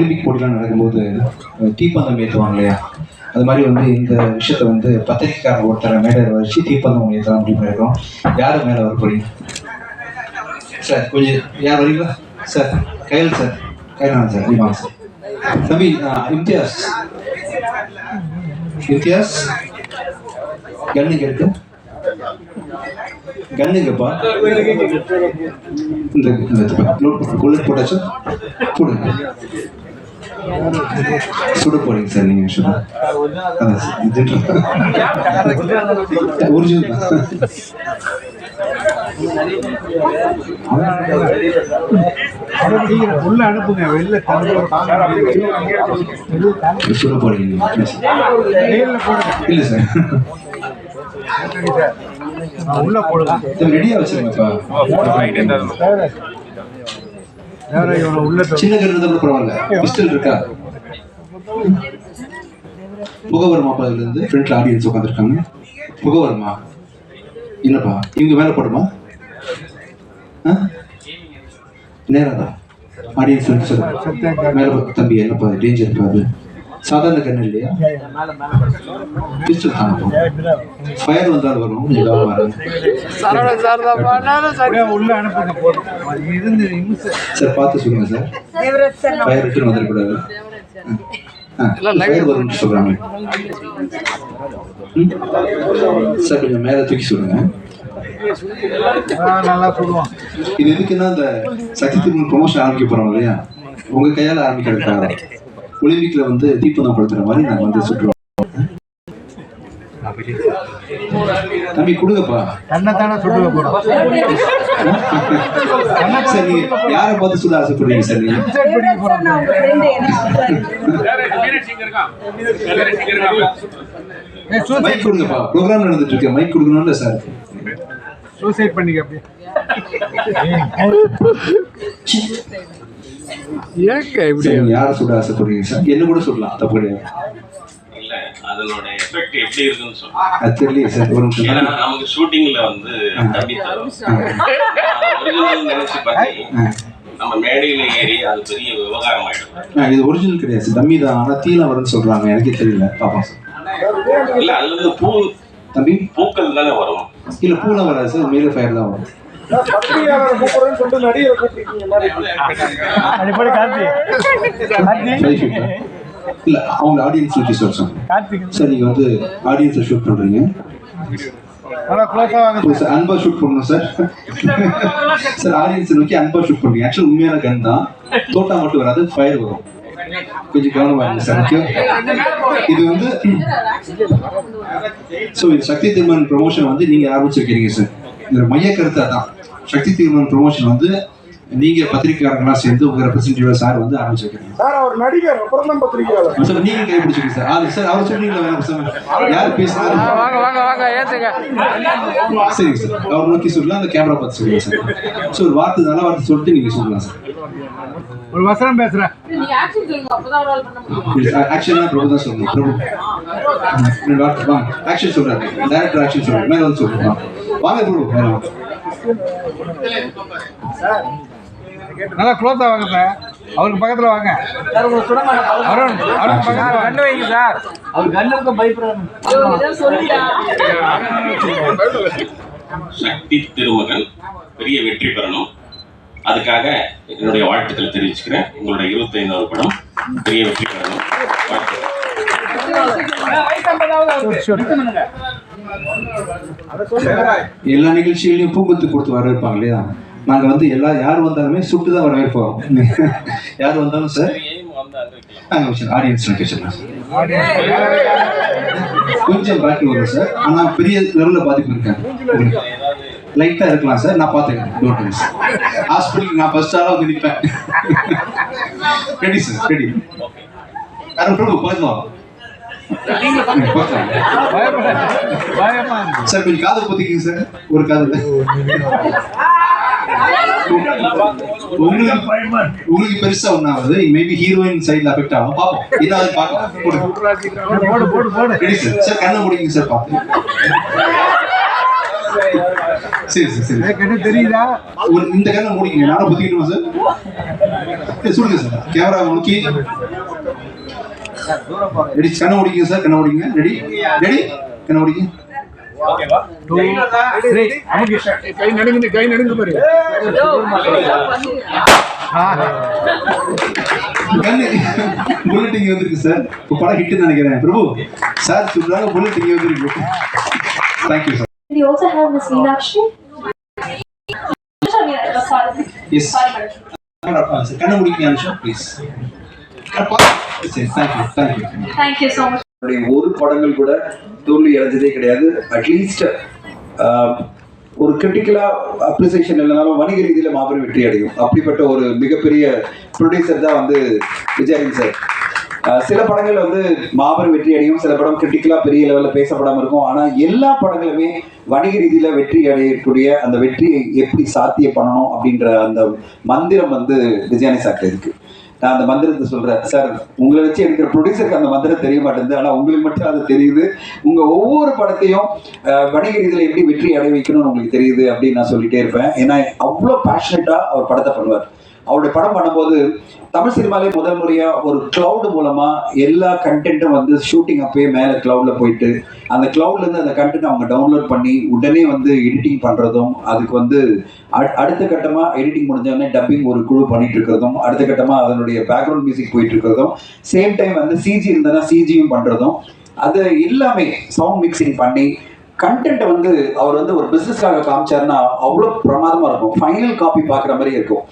Olympic போட்டிலாம் நடக்கும்போது தீப்பந்தம் ஏற்றுவாங்க இல்லையா அது மாதிரி வந்து இந்த விஷயத்த வந்து பத்திரிக்கைக்காரர் ஒருத்தரை மேடையில் வச்சு தீப்பந்தம் ஏற்றலாம் அப்படின்னு பண்ணியிருக்கோம் யார் மேலே வர போறீங்க சார் கொஞ்சம் யார் வரீங்களா சார் கையில் சார் கையில் சார் நீ சார் தம்பி இம்தியாஸ் இம்தியாஸ் கண்ணுங்க இருக்கு கண்ணுங்கப்பா இந்த இந்த புல்லட் போடுங்க சுட போறீங்க சார் நீங்க சுட. ஒரிஜினல் உள்ள அனுப்புங்க வெளில சுட போறீங்க இல்ல சார். உள்ள போடுங்க. ரெடியா வச்சிருங்கப்பா சின்ன கருது கூட பரவாயில்ல. பிஸ்டல் இருக்கா? புகை வருமாப்பா இதுல இருந்து ஃப்ரண்ட்ல ஆடியன்ஸ் உட்காந்துருக்காங்க புகை வருமா இல்லப்பா இவங்க மேல போடுமா? ஆ? நேராதான் ஆடியன்ஸ் மேல தம்பி என்னப்பா டேஞ்சர் இருக்காது சாதாரண கண்ணு இல்லையா? பிஸ்டல் தானப்பா ஃபயர் வந்தால் வரும் சார் பார்த்து சொல்லுங்க சார். ஃபயர் ரிட்டர்ன் வந்துடக்கூடாது ஃபயர் வரும்னு சொல்றாங்க. ம்? சார் கொஞ்சம் மேலே தூக்கி சொல்லுங்க. இது எதுக்குன்னா இந்த சக்தி திருமணம் ப்ரொமோஷன் ஆரம்பிக்க போறோம் இல்லையா? உங்க கையால ஆரம்பிக்கிறதுக்காக. ஒலிம்பிக்ல வந்து தீப்பந்தம் படுத்துற மாதிரி நாங்க வந்து சுற்றுவோம் தம்பி கொடுங்கப்பா. தன்னைத்தானே சுட்டுக்க போறோம். சார் நீங்க யாரை பார்த்து சுட ஆசைப்படுறீங்க சார் நீங்க? மைக் கொடுங்கப்பா. ப்ரோக்ராம் நடந்துட்டு இருக்கு. மைக் கொடுக்கணும்ல சார். சூசைட் பண்ணிக்க அப்படியே. சரி, நீங்க யாரை சுட ஆசைப்படுறீங்க சார்? என்ன கூட சொல்லலாம் தப்பு கிடையாது. இல்ல அதனோட எஃபெக்ட் எப்படி இருக்குன்னு அது தெரியலையே சார் ஒரு நிமிஷம். ஏன்னா நமக்கு ஷூட்டிங்ல வந்து தம்பி தரும். ஒரிஜினல் நினைச்சு பார்த்தி நம்ம மேடையில ஏறி அது பெரிய விவகாரம் ஆயிடும். ஆ, இது ஒரிஜினல் கிடையாது டம்மி தான் ஆனா தீல வரும்னு சொல்றாங்க. எனக்கே தெரியல. பாப்பா சார். இல்ல அதுல இருந்து பூ தம்பி? பூக்கள் தானே வரும். இல்ல பூனை வராது சார். மேல ஃபயர் தான் வரும். இல்ல அவங்க ஆடியன்ஸ் நோக்கி கார்த்திக். சார் நீங்க வந்து ஆடியன்ஸை ஷூட் பண்றீங்க. அன்பா ஷூட் பண்ணணும் சார். சார் ஆடியன்ஸை நோக்கி அன்பா ஷூட் பண்றீங்க. ஆக்சுவல் உண்மையான கன் தான். தோட்டா மட்டும் வராது ஃபயர் வரும். கொஞ்சம் கவனமா இருங்க சார் இது வந்து ஸோ இது சக்தி திருமண் ப்ரொமோஷன் வந்து நீங்க ஆரம்பிச்சிருக்கீங்க சார். இந்த மைய கருத்து அதான். சக்தி திருமண் ப்ரொமோஷன் வந்து நீங்க பத்திரிகையாளர்களா சேர்ந்து உங்க ரெப்ரஸன்டேட்டிவ் சார் வந்து ஆரம்பிச்சிருக்கீங்க. சார் அவர் நடிகர் அப்புறம் தான் பத்திரிகையாளர் சார் நீங்க கைப்பிடிச்சிருக்கீங்க சார். அது சார் அவர் சொன்னீங்களா சார் யார் பேசுனாரு வாங்க வாங்க வாங்க ஏத்துங்க. சரிங்க சார். அவர் நோக்கி சொல்லலாம் அந்த கேமரா பார்த்து சொல்லுங்க சார். ஸோ ஒரு வார்த்தை நல்ல வார்த்தை சொல்லிட்டு நீங்க சொல்லலாம் சார். ஒரு வசனம் பேசுறேன். ஆக்ஷன் பிரபு தான் சொல்லணும். பிரபு. வாங்க. ஆக்ஷன் சொல்றாரு. டேரக்டர் ஆக்ஷன் சொல்றாரு. மேல வந்து சொல்லுங்க வாங்க பிரபு. நல்லா க்ளோஸா வாங்க சார் அவருக்கு பக்கத்துல வாங்க. அருண் அருண் பக்கத்துல கண்ணு வைங்க. சார் அவர் கண்ணுக்கு பயப்படுறாங்க ஐயோ, இதை சொல்லியா சக்தி திருமகன் பெரிய வெற்றி பெறணும். அதுக்காக என்னுடைய வாழ்த்துக்களை தெரிவிச்சுக்கிறேன். உங்களுடைய இருபத்தைந்தாவது படம் பெரிய வெற்றி பெறணும். வாழ்த்துக்கள் எல்லா நிகழ்ச்சிகளையும் பூங்குத்து கொடுத்து வரவேற்பாங்க இல்லையா? நாங்க வந்து எல்லா யார் வந்தாலுமே சுட்டு தான் வரவேற்போம். யார் வந்தாலும் சார்? ஆடியன்ஸ் கொஞ்சம் பேக் வரும் சார். ஆனா பெரிய லெவலில் பாதிப்பு இருக்காது. லைட்டா இருக்கலாம் சார். நான் பாத்துக்கிறேன். டோன்ட் வரி ஹாஸ்பிட்டலுக்கு நான் ஃபர்ஸ்ட் ஆளா வந்து நிற்பேன் ready sir ready Arun Prabhu பார்க்கலாம் சார் கொஞ்சம் காது பொத்திக்கிங்க சார். ஒரு காது உங்களுக்கு உங்களுக்கு பெருசா ஒண்ணாவது மேபி ஹீரோயின் சைடுல அஃபெக்ட் ஆகும். பாப்போம். ஏதாவது பார்க்கலாம். போடுங்க. போடு போடு சார் கண்ணை முடிங்க சார் பார்த்து. சரி சரி சரி. கண்ணு என்ன தெரியுதா ஒரு இந்த கண்ணை முடிக்கங்க. நானும் புத்திக்கணுமா சார்? ஏய், சொல்லுங்க சார். கேமரா நோக்கி. ரெடி கண்ணை முடிக்கங்க சார் கண்ணை முடிக்கங்க. ரெடி? ரெடி? கண்ணை அமுக்கு கை நடுங்குது கை நடுங்கு பாரு புல்லட் இங்க வந்திருக்கு சார். இப்போ படம் நினைக்கிறேன். பிரபு சார் சொல்றாங்க புல்லட் இங்க வந்திருக்கு. Thank you sir We also have Miss Meenakshi. கண்ணை ப்ளீஸ் தேங்க்யூ much. அவருடைய ஒரு படங்கள் கூட தோல்வி அடைஞ்சதே கிடையாது. அட்லீஸ்ட் ஒரு கிரிட்டிக்கலா அப்ரிசியேஷன் இல்லைனாலும் வணிக ரீதியில மாபெரும் வெற்றி அடையும். அப்படிப்பட்ட ஒரு மிகப்பெரிய ப்ரொடியூசர் தான் வந்து விஜயன் சார் சில படங்கள் வந்து மாபெரும் வெற்றி அடையும். சில படம் கிரிட்டிக்கலா பெரிய லெவல்ல பேசப்படாம இருக்கும். ஆனா எல்லா படங்களுமே வணிக ரீதியில வெற்றி அடையக்கூடிய அந்த வெற்றியை எப்படி சாத்திய பண்ணணும் அப்படின்ற அந்த மந்திரம் வந்து விஜயானி சார்ட்ட இருக்கு. நான் அந்த மந்திரத்தை சொல்றேன். சார் உங்களை வச்சு எடுக்கிற ப்ரொடியூசருக்கு அந்த மந்திரம் தெரிய மாட்டேங்குது. ஆனா உங்களுக்கு மட்டும் அது தெரியுது. உங்க ஒவ்வொரு படத்தையும் வணிக ரீதியில எப்படி வெற்றி அடைய வைக்கணும்னு உங்களுக்கு தெரியுது அப்படின்னு நான் சொல்லிட்டே இருப்பேன். ஏன்னா அவ்வளோ பேஷனட்டா அவர் படத்தை பண்ணுவார். அவருடைய படம் பண்ணும்போது தமிழ் சினிமாலே முதல் முறையாக ஒரு கிளவுடு மூலமாக எல்லா கண்டென்ட்டும் வந்து ஷூட்டிங் அப்பயே மேலே கிளவுடில் போயிட்டு அந்த கிளவுட்லேருந்து அந்த கண்டென்ட் அவங்க டவுன்லோட் பண்ணி உடனே வந்து எடிட்டிங் பண்ணுறதும் அதுக்கு வந்து அடு- அடுத்த கட்டமாக எடிட்டிங் முடிஞ்சோடனே டப்பிங் ஒரு குழு பண்ணிட்டு இருக்கிறதும் அடுத்த கட்டமாக அதனுடைய பேக்ரவுண்ட் மியூசிக் போயிட்டு இருக்கிறதும் சேம் டைம் வந்து சிஜி இருந்தனா சிஜியும் பண்ணுறதும் அது எல்லாமே சவுண்ட் மிக்சிங் பண்ணி கண்டென்ட்டை வந்து அவர் வந்து ஒரு பிஸ்னஸ்க்காக காமிச்சாருன்னா அவ்வளோ பிரமாதமாக இருக்கும். ஃபைனல் காப்பி பார்க்குற மாதிரி இருக்கும்.